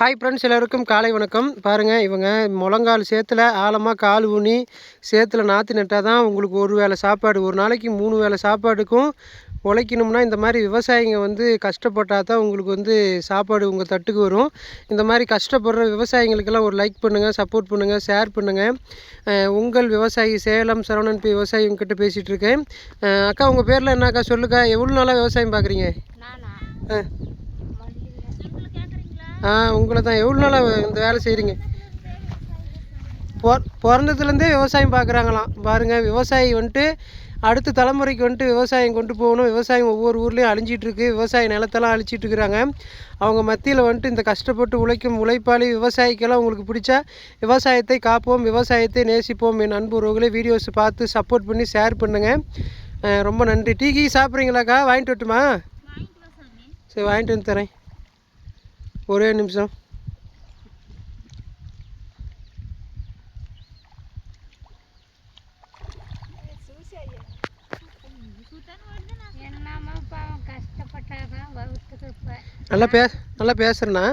Hi friends எல்லோருக்கும் காலை வணக்கம். பாருங்கள் இவங்க முழங்கால் சேத்துல ஆழமாக கால் ஊனி சேத்துல நாற்று நட்டால் தான் உங்களுக்கு ஒரு வேளை சாப்பாடு ஒரு நாளைக்கு மூணு வேளை சாப்பாடுக்கும் உழைக்கணும்னா இந்த மாதிரி விவசாயிங்க வந்து கஷ்டப்பட்டால் தான் உங்களுக்கு வந்து சாப்பாடு உங்கள் தட்டுக்கு வரும். இந்த மாதிரி கஷ்டப்படுற விவசாயிங்களுக்கெல்லாம் ஒரு லைக் பண்ணுங்கள் சப்போர்ட் பண்ணுங்கள் ஷேர் பண்ணுங்கள் உங்கள் விவசாயி சேலம் சரவணன் பி விவசாயி உங்ககிட்ட பேசிகிட்டு இருக்கேன். அக்கா உங்கள் பேரில் என்னக்கா சொல்லுக்கா? எவ்வளோ நாளாக விவசாயம் பார்க்குறீங்க ஆ ஆ உங்களை தான். எவ்வளோ நாளாக இந்த வேலை செய்கிறீங்க பொ பிறந்ததுலேருந்தே விவசாயம் பார்க்குறாங்களாம். பாருங்கள் விவசாயி வந்துட்டு அடுத்த தலைமுறைக்கு வந்துட்டு விவசாயம் கொண்டு போகணும். விவசாயம் ஒவ்வொரு ஊர்லேயும் அழிஞ்சிட்ருக்கு விவசாய நிலத்தெல்லாம் அழிச்சிட்ருக்குறாங்க அவங்க மத்தியில் வந்துட்டு இந்த கஷ்டப்பட்டு உழைக்கும் உழைப்பாளி விவசாயிக்கெல்லாம் உங்களுக்கு பிடிச்சா விவசாயத்தை காப்போம் விவசாயத்தை நேசிப்போம். என் அன்பு உறவுகளே வீடியோஸ் பார்த்து சப்போர்ட் பண்ணி ஷேர் பண்ணுங்கள் ரொம்ப நன்றி. டீ கீ சாப்பிட்றீங்களாக்கா? வாங்கிட்டு வரட்டுமா? சரி வாங்கிட்டு வந்து தரேன். ஒரே நிமிஷம். நல்லா பே நல்லா பேசுகிறேண்ணா